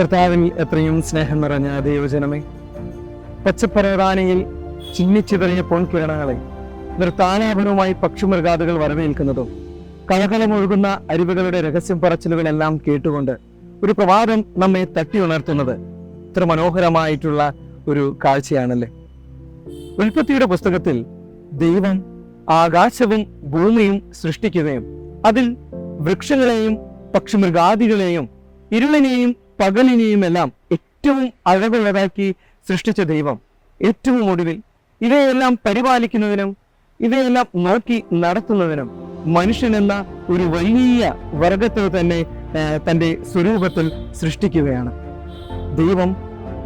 കർത്താവിൽ എത്രയും സ്നേഹം നിറഞ്ഞ ദൈവജനമേ പച്ചപ്പരവാനിയിൽ ചിന്നിച്ചിതറിയ പൊൺകിരണങ്ങളെ നിർത്താനാപനവുമായി പക്ഷിമൃഗാദികൾ വരവേൽക്കുന്നതും കലകലമൊഴുകുന്ന അരുവികളുടെ രഹസ്യം പറച്ചിലുകളെല്ലാം കേട്ടുകൊണ്ട് ഒരു പ്രഭാതം നമ്മെ തട്ടി ഉണർത്തുന്നത് ഇത്ര മനോഹരമായിട്ടുള്ള ഒരു കാഴ്ചയാണല്ലേ? ഉൽപ്പത്തിയുടെ പുസ്തകത്തിൽ ദൈവം ആകാശവും ഭൂമിയും സൃഷ്ടിക്കുകയും അതിൽ വൃക്ഷങ്ങളെയും പക്ഷിമൃഗാദികളെയും ഇരുളിനെയും പകലിനെയും എല്ലാം ഏറ്റവും അഴകുള്ളതാക്കി സൃഷ്ടിച്ച ദൈവം. ഏറ്റവും ഒടുവിൽ ഇവയെല്ലാം പരിപാലിക്കുന്നതിനും ഇവയെല്ലാം നോക്കി നടത്തുന്നതിനും മനുഷ്യൻ എന്ന ഒരു വലിയ വർഗത്തെ തന്നെ തന്റെ സ്വരൂപത്തിൽ സൃഷ്ടിക്കുകയാണ്. ദൈവം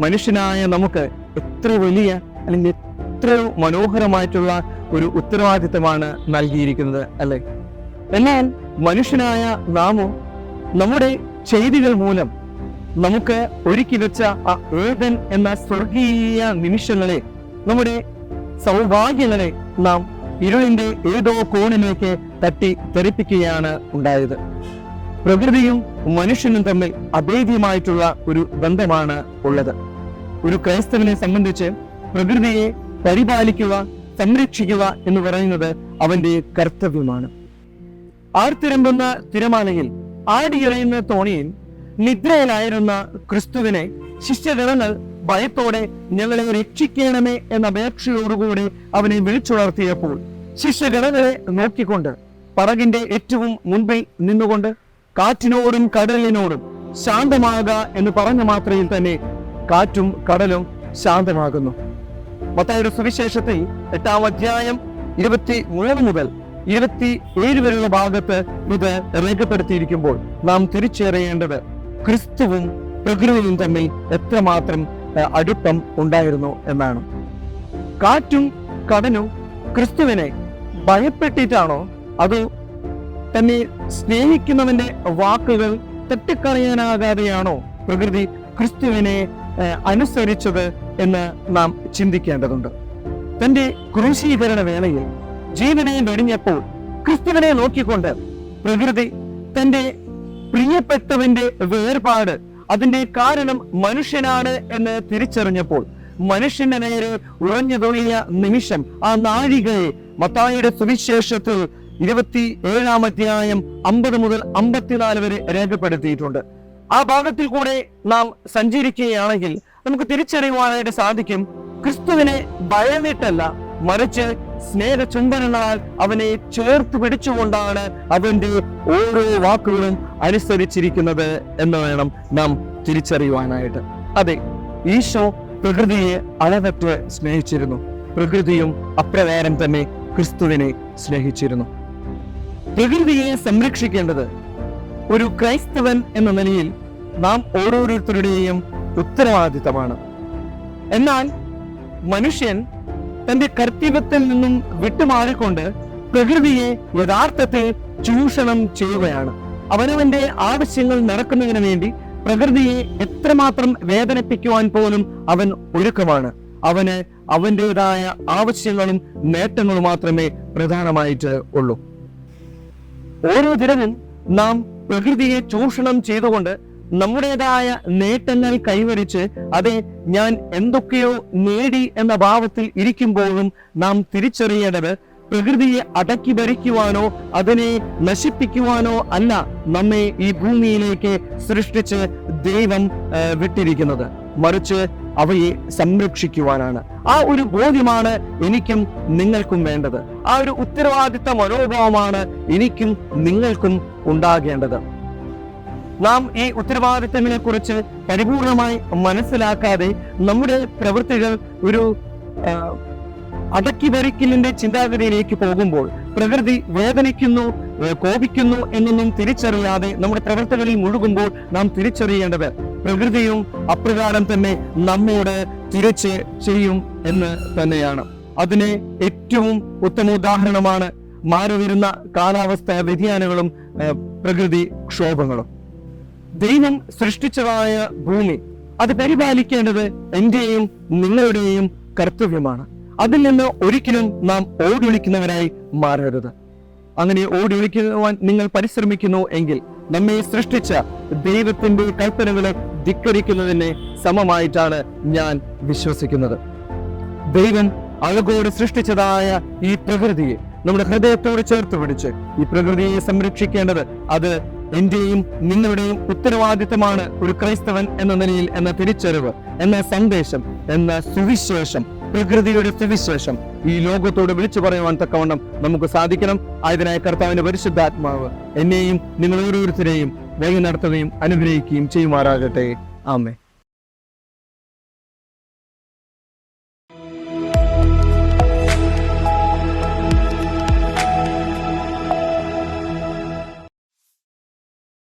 മനുഷ്യനായ നമുക്ക് എത്ര വലിയ അല്ലെങ്കിൽ എത്ര മനോഹരമായിട്ടുള്ള ഒരു ഉത്തരവാദിത്തമാണ് നൽകിയിരിക്കുന്നത് അല്ലെ? എന്നാൽ മനുഷ്യനായ നാമോ നമ്മുടെ ചെയ്തികൾ മൂലം നമുക്ക് ഒരുക്കി വെച്ച ആ ഏതൻ എന്ന സ്വർഗീയ നിമിഷങ്ങളെ നമ്മുടെ സൗഭാഗ്യങ്ങളെ നാം ഇരുളിന്റെ ഏതോ കോണിലേക്ക് തട്ടി തെറിപ്പിക്കുകയാണ് ഉണ്ടായത്. പ്രകൃതിയും മനുഷ്യനും തമ്മിൽ അഭേദ്യമായിട്ടുള്ള ഒരു ബന്ധമാണ് ഉള്ളത്. ഒരു ക്രൈസ്തവനെ സംബന്ധിച്ച് പ്രകൃതിയെ പരിപാലിക്കുക സംരക്ഷിക്കുക എന്ന് പറയുന്നത് അവന്റെ കർത്തവ്യമാണ്. ആർത്തിരമ്പുന്ന തിരമാലയിൽ ആടിയിറയുന്ന തോണിയിൽ നിദ്രയിലായിരുന്ന ക്രിസ്തുവിനെ ശിഷ്യഗണങ്ങൾ ഭയത്തോടെ ഞങ്ങളെ രക്ഷിക്കണമേ എന്ന അപേക്ഷയോടുകൂടി അവനെ വിളിച്ചുണർത്തിയപ്പോൾ ശിഷ്യഗണങ്ങളെ നോക്കിക്കൊണ്ട് പറകിന്റെ ഏറ്റവും മുൻപിൽ നിന്നുകൊണ്ട് കാറ്റിനോടും കടലിനോടും ശാന്തമാക എന്ന് പറഞ്ഞ മാത്രയിൽ തന്നെ കാറ്റും കടലും ശാന്തമാകുന്നു. മത്തായുടെ സുവിശേഷത്തിൽ എട്ടാം അധ്യായം ഇരുപത്തി മൂന്ന് മുതൽ ഇരുപത്തി ഏഴ് വരെയുള്ള ഭാഗത്ത് ഇത് രേഖപ്പെടുത്തിയിരിക്കുമ്പോൾ നാം തിരിച്ചറിയേണ്ടത് ക്രിസ്തുവും പ്രകൃതിയും തമ്മിൽ എത്രമാത്രം അടുപ്പം ഉണ്ടായിരുന്നു എന്നാണ്. കാറ്റും കടനും ക്രിസ്തുവിനെ ഭയപ്പെട്ടിട്ടാണോ? അതോ തന്നെ സ്നേഹിക്കുന്നവന്റെ വാക്കുകൾ തെറ്റിക്കളയാനാകാതെയാണോ പ്രകൃതി ക്രിസ്തുവിനെ അനുസരിച്ചത് എന്ന് നാം ചിന്തിക്കേണ്ടതുണ്ട്. തന്റെ ക്രൂശീകരണ വേളയിൽ ജീവനെ നൊടിഞ്ഞപ്പോൾ ക്രിസ്തുവിനെ നോക്കിക്കൊണ്ട് പ്രകൃതി തന്റെ പ്രിയപ്പെട്ടവന്റെ വേർപാട് അതിന്റെ കാരണം മനുഷ്യനാണ് എന്ന് തിരിച്ചറിഞ്ഞപ്പോൾ മനുഷ്യന്റെ നേരെ ഉറഞ്ഞു തുടങ്ങിയ നിമിഷം ആ നാഴികയെ മത്തായിയുടെ സുവിശേഷത്തിൽ ഇരുപത്തി ഏഴാം അധ്യായം അമ്പത് മുതൽ അമ്പത്തിനാല് വരെ രേഖപ്പെടുത്തിയിട്ടുണ്ട്. ആ ഭാഗത്തിൽ കൂടെ നാം സഞ്ചരിക്കുകയാണെങ്കിൽ നമുക്ക് തിരിച്ചറിയുവാനായിട്ട് സാധിക്കും ക്രിസ്തുവിനെ ഭയന്നിട്ടല്ല മറിച്ച് സ്നേഹ ചുംബനങ്ങളാൽ അവനെ ചേർത്ത് പിടിച്ചുകൊണ്ടാണ് അവന്റെ ഓരോ വാക്കുകളും അനുസരിച്ചിരിക്കുന്നത് എന്ന് വേണം നാം തിരിച്ചറിയുവാനായിട്ട്. അതെ ഈശോ പ്രകൃതിയെ അളവറ്റ് സ്നേഹിച്ചിരുന്നു. പ്രകൃതിയും അപ്രകാരം തന്നെ ക്രിസ്തുവിനെ സ്നേഹിച്ചിരുന്നു. പ്രകൃതിയെ സംരക്ഷിക്കേണ്ടത് ഒരു ക്രൈസ്തവൻ എന്ന നിലയിൽ നാം ഓരോരുത്തരുടെയും ഉത്തരവാദിത്തമാണ്. എന്നാൽ മനുഷ്യൻ തന്റെ കർത്തവ്യത്തിൽ നിന്നും വിട്ടുമാറിക്കൊണ്ട് പ്രകൃതിയെ യഥാർത്ഥത്തിൽ ചൂഷണം ചെയ്യുകയാണ്. അവനവന്റെ ആവശ്യങ്ങൾ നടക്കുന്നതിന് വേണ്ടി പ്രകൃതിയെ എത്രമാത്രം വേദനിപ്പിക്കുവാൻ പോലും അവൻ ഒരുക്കമാണ്. അവന് അവന്റെതായ ആവശ്യങ്ങളും നേട്ടങ്ങളും മാത്രമേ പ്രധാനമായിട്ട് ഉള്ളൂ. ഓരോ ദിനവും നാം പ്രകൃതിയെ ചൂഷണം ചെയ്തുകൊണ്ട് നമ്മുടേതായ നേട്ടങ്ങൾ കൈവരിച്ച് അതെ ഞാൻ എന്തൊക്കെയോ നേടി എന്ന ഭാവത്തിൽ ഇരിക്കുമ്പോഴും നാം തിരിച്ചറിയേണ്ടത് പ്രകൃതിയെ അടക്കി ഭരിക്കുവാനോ അതിനെ നശിപ്പിക്കുവാനോ അല്ല നമ്മെ ഈ ഭൂമിയിലേക്ക് സൃഷ്ടിച്ച് ദൈവം വിട്ടിരിക്കുന്നത്. മറിച്ച് അവയെ സംരക്ഷിക്കുവാനാണ്. ആ ഒരു ബോധ്യമാണ് എനിക്കും നിങ്ങൾക്കും വേണ്ടത്. ആ ഒരു ഉത്തരവാദിത്ത മനോഭാവമാണ് എനിക്കും നിങ്ങൾക്കും ഉണ്ടാകേണ്ടത്. നാം ഈ ഉത്തരവാദിത്തങ്ങളെ കുറിച്ച് പരിപൂർണമായി മനസ്സിലാക്കാതെ നമ്മുടെ പ്രവൃത്തികൾ ഒരു അടക്കി ഭരിക്കലിന്റെ ചിന്താഗതിയിലേക്ക് പോകുമ്പോൾ പ്രകൃതി വേദനിക്കുന്നു കോപിക്കുന്നു എന്നൊന്നും തിരിച്ചറിയാതെ നമ്മുടെ പ്രവർത്തനങ്ങളിൽ മുഴുകുമ്പോൾ നാം തിരിച്ചറിയേണ്ടത് പ്രകൃതിയും അപ്രകാരം തന്നെ നമ്മോട് തിരിച്ച് ചെയ്യും എന്ന് തന്നെയാണ്. അതിന് ഏറ്റവും ഉത്തമ ഉദാഹരണമാണ് മാറി വരുന്ന കാലാവസ്ഥ വ്യതിയാനങ്ങളും പ്രകൃതി ക്ഷോഭങ്ങളും. ദൈവം സൃഷ്ടിച്ചതായ ഭൂമി. അത് പരിപാലിക്കേണ്ടത് എന്റെയും നിങ്ങളുടെയും കർത്തവ്യമാണ്. അതിൽ നിന്ന് ഒരിക്കലും നാം ഓടിയൊളിക്കുന്നവരായി മാറരുത്. അങ്ങനെ ഓടിയൊളിക്കുവാൻ നിങ്ങൾ പരിശ്രമിക്കുന്നു എങ്കിൽ നമ്മെ സൃഷ്ടിച്ച ദൈവത്തിന്റെ കൽപ്പനകളെ ധിക്കരിക്കുന്നതിനെ സമമായിട്ടാണ് ഞാൻ വിശ്വസിക്കുന്നത്. ദൈവം അഴകോട് സൃഷ്ടിച്ചതായ ഈ പ്രകൃതിയെ നമ്മുടെ ഹൃദയത്തോട് ചേർത്ത് പിടിച്ച് ഈ പ്രകൃതിയെ സംരക്ഷിക്കേണ്ടത് അത് എന്റെയും നിങ്ങളുടെയും ഉത്തരവാദിത്തമാണ് ഒരു ക്രൈസ്തവൻ എന്ന നിലയിൽ എന്ന തിരിച്ചറിവ് എന്ന സന്ദേശം എന്ന സുവിശേഷം പ്രകൃതിയുടെ സുവിശേഷം ഈ ലോകത്തോട് വിളിച്ചു പറയുവാൻ തക്കവണ്ണം നമുക്ക് സാധിക്കണം. ആയതിനായ കർത്താവിന്റെ പരിശുദ്ധാത്മാവ് എന്നെയും നിങ്ങൾ ഓരോരുത്തരെയും വഴി നടത്തുകയും അനുഗ്രഹിക്കുകയും ചെയ്യുമാറാകട്ടെ. ആമേ